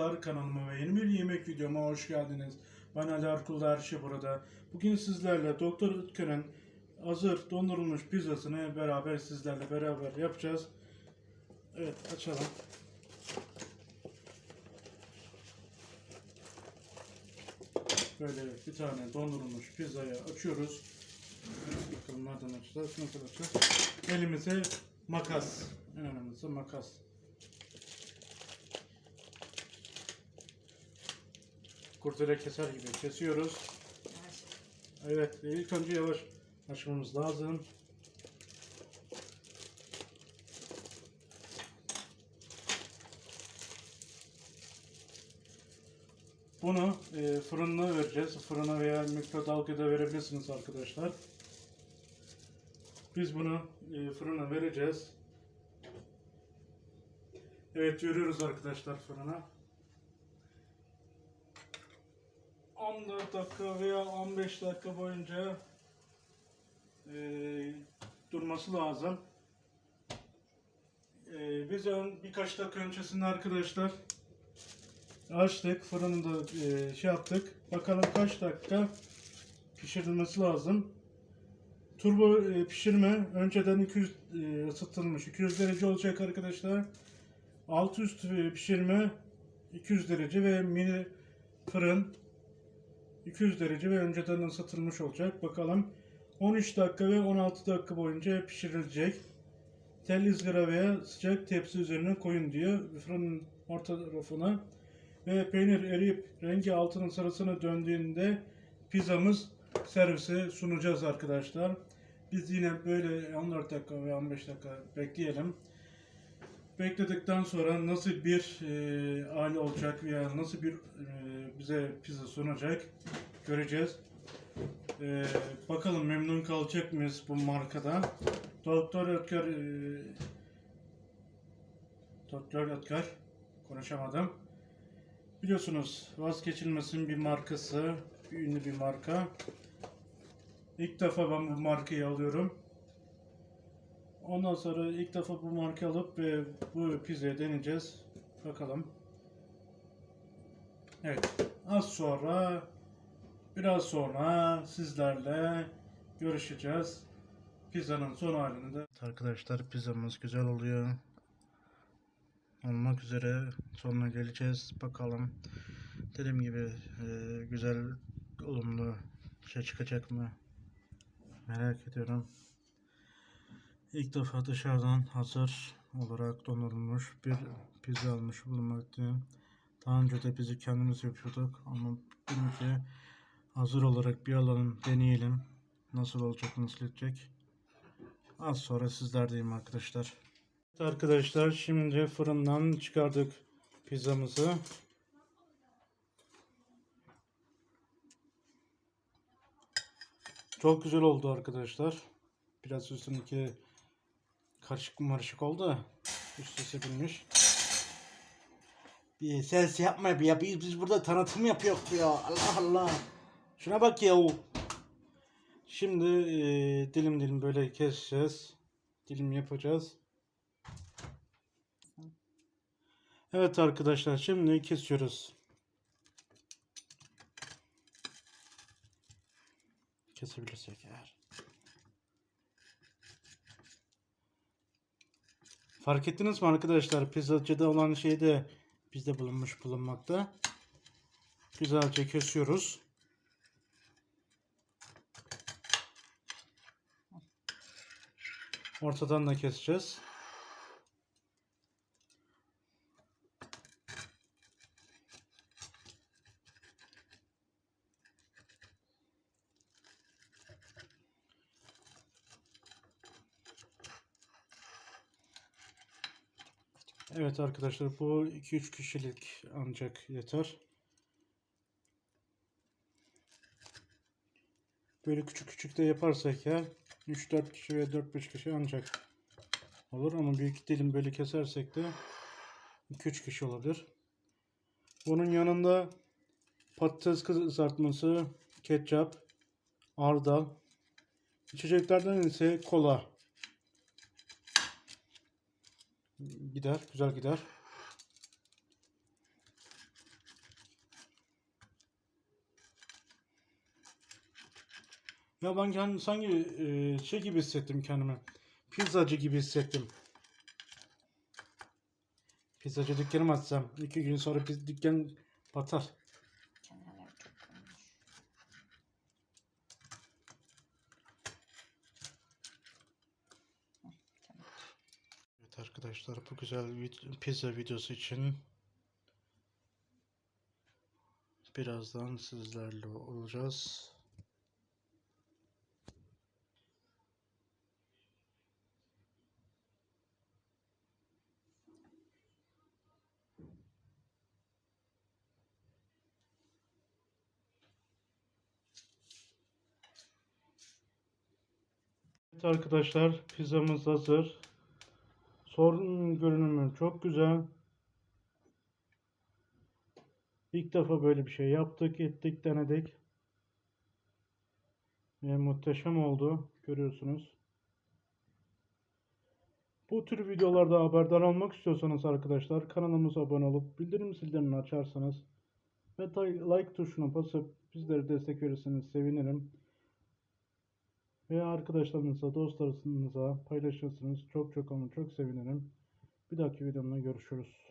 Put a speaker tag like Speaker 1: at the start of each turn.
Speaker 1: arkadaşlar kanalıma ve yeni bir yemek videoma hoş geldiniz. Ben Ali Arkul'da her burada. Bugün sizlerle Doktor Ütkür'ün hazır dondurulmuş pizzasını beraber sizlerle beraber yapacağız. Evet açalım. Böyle bir tane dondurulmuş pizzayı açıyoruz. Bakalım nereden açacağız, nasıl açacağız. Elimize makas. En önemlisi makas. Kurdele keser gibi kesiyoruz. Evet, ilk önce yavaş açmamız lazım. Bunu e, fırına vereceğiz. Fırına veya mikrodalgada verebilirsiniz arkadaşlar. Biz bunu e, fırına vereceğiz. Evet, yürüyoruz arkadaşlar fırına. 14 dakika veya 15 dakika boyunca e, durması lazım. E, biz ön, birkaç dakika öncesinde arkadaşlar açtık, fırını da e, şey yaptık. Bakalım kaç dakika pişirilmesi lazım. Turbo e, pişirme önceden 200 e, ısıtılmış. 200 derece olacak arkadaşlar. Alt üst e, pişirme 200 derece ve mini fırın 200 derece ve önceden ısıtılmış olacak. Bakalım 13 dakika ve 16 dakika boyunca pişirilecek. Tel ızgara veya sıcak tepsi üzerine koyun diyor fırının orta tarafına. Ve peynir eriyip rengi altının sarısına döndüğünde pizzamız servise sunacağız arkadaşlar. Biz yine böyle 14 dakika veya 15 dakika bekleyelim. Bekledikten sonra nasıl bir e, hali olacak veya nasıl bir e, bize pizza sunacak göreceğiz. E, bakalım memnun kalacak mıyız bu markadan? Doktor Ötker e, Doktor Ötker konuşamadım. Biliyorsunuz vazgeçilmezin bir markası, bir ünlü bir marka. İlk defa ben bu markayı alıyorum. Ondan sonra ilk defa bu marka alıp ve bu pizzayı deneyeceğiz. Bakalım. Evet. Az sonra biraz sonra sizlerle görüşeceğiz. Pizzanın son halini de. Arkadaşlar pizzamız güzel oluyor. Olmak üzere sonuna geleceğiz. Bakalım. Dediğim gibi e, güzel olumlu şey çıkacak mı? Merak ediyorum. İlk defa dışarıdan hazır olarak donurulmuş bir pizza almış bulunmaktayım. Daha önce de bizi kendimiz yapıyorduk ama dedim ki hazır olarak bir alalım deneyelim. Nasıl olacak nasıl edecek. Az sonra sizlerdeyim arkadaşlar. Evet Arkadaşlar şimdi fırından çıkardık pizzamızı. Çok güzel oldu arkadaşlar. Biraz üstündeki karışık marışık oldu. Üst üste binmiş.
Speaker 2: Bir ses yapma bir ya. Biz, biz burada tanıtım yapıyoruz ya. Allah Allah. Şuna bak ya.
Speaker 1: Şimdi e, dilim dilim böyle keseceğiz. Dilim yapacağız. Evet arkadaşlar şimdi kesiyoruz. Kesebilirsek eğer. Fark ettiniz mi arkadaşlar? Pizzacıda olan şeyde bizde bulunmuş bulunmakta. Güzelce kesiyoruz. Ortadan da keseceğiz. Evet arkadaşlar bu 2-3 kişilik ancak yeter. Böyle küçük küçük de yaparsak ya 3-4 kişi veya 4-5 kişi ancak olur ama büyük dilim böyle kesersek de 2-3 kişi olabilir. Bunun yanında patates kızartması, ketçap, hardal, içeceklerden ise kola gider, güzel gider. Ya ben kendim sanki e, şey gibi hissettim kendimi. Pizzacı gibi hissettim. Pizzacı dükkanı açsam. iki gün sonra piz dükkan batar. Evet arkadaşlar bu güzel vid- pizza videosu için birazdan sizlerle olacağız. Evet arkadaşlar pizzamız hazır. Son görünümü çok güzel. İlk defa böyle bir şey yaptık, ettik, denedik. Ve muhteşem oldu. Görüyorsunuz. Bu tür videolarda haberdar olmak istiyorsanız arkadaşlar kanalımıza abone olup bildirim zillerini açarsanız ve like tuşuna basıp bizlere destek verirseniz sevinirim. Ve arkadaşlarınızla, dostlarınızla paylaşırsınız. Çok çok ama çok sevinirim. Bir dahaki videomda görüşürüz.